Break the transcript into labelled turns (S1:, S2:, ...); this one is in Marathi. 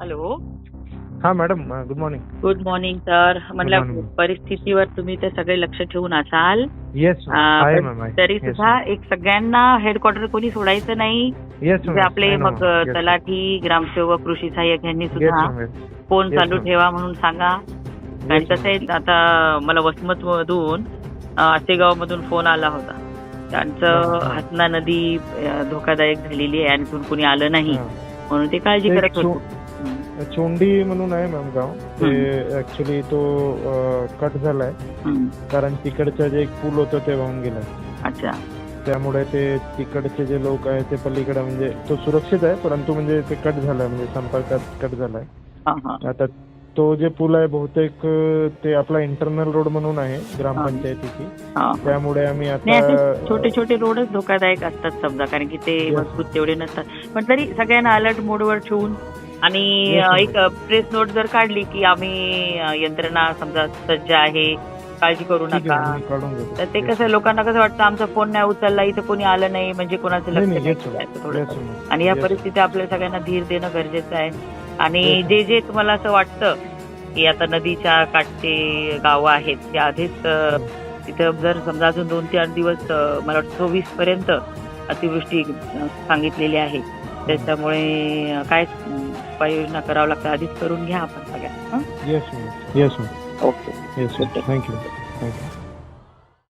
S1: हॅलो
S2: हा madam good morning
S1: good morning sir
S2: morning.
S1: परिस्थितीवर तुम्ही ते सगळे लक्ष ठेवून असाल. तरी सुद्धा एक सगळ्यांना हेडक्वार्टर कोणी सोडायचं नाही.
S2: येस
S1: आपले मग तलाठी ग्रामसेवक कृषी सहाय्यक यांनी सुद्धा फोन चालू. ठेवा म्हणून सांगा. आणि आहे आता मला वसमत मधून आसेगाव मधून फोन आला होता. त्यांचं
S2: हा, हा.
S1: हसना नदी धोकादायक झालेली आहे आणखीन कोणी आलं नाही. म्हणून ते काळजी करत होते.
S2: चोंडी म्हणून आहे मॅम गाव ते ऍक्च्युली तो कट झालाय. कारण तिकडचं जे एक पूल होतं ते वाहून गेलं
S1: अच्छा.
S2: त्यामुळे ते तिकडचे जे लोक आहेत ते पलीकडे म्हणजे तो सुरक्षित आहे परंतु म्हणजे ते कट झालाय म्हणजे संपर्कात कट झालाय. आता तो जे पूल आहे बहुतेक ते आपला इंटरनल रोड म्हणून आहे ग्रामपंचायतीची. त्यामुळे आम्ही आता
S1: छोटे छोटे रोडच धोकादायक असतात समजा कारण की ते. मजबूत तेवढे नसतात. पण तरी सगळ्यांना अलर्ट मोडवर ठेवून आणि. एक प्रेस नोट जर काढली की आम्ही यंत्रणा समजा सज्ज आहे काळजी करू नका. तर ते कसं लोकांना कसं वाटतं आमचा फोन नाही उचलला इथं कोणी आलं नाही म्हणजे कोणाचं लक्ष
S2: ma'am.
S1: आणि या. परिस्थितीत आपल्या सगळ्यांना धीर देणं गरजेचं आहे. आणि जे जे तुम्हाला असं वाटतं की आता नदीच्या काठचे गावं आहेत ते आधीच तिथं जर समजा अजून दोन चार दिवस मला वाटतं चोवीसपर्यंत अतिवृष्टी सांगितलेली आहे. त्याच्यामुळे काय उपाययोजना करावं लागतं. आधीच करून घ्या आपण
S2: सगळ्यांना yes ma'am yes
S1: okay
S2: yes okay thank you thank you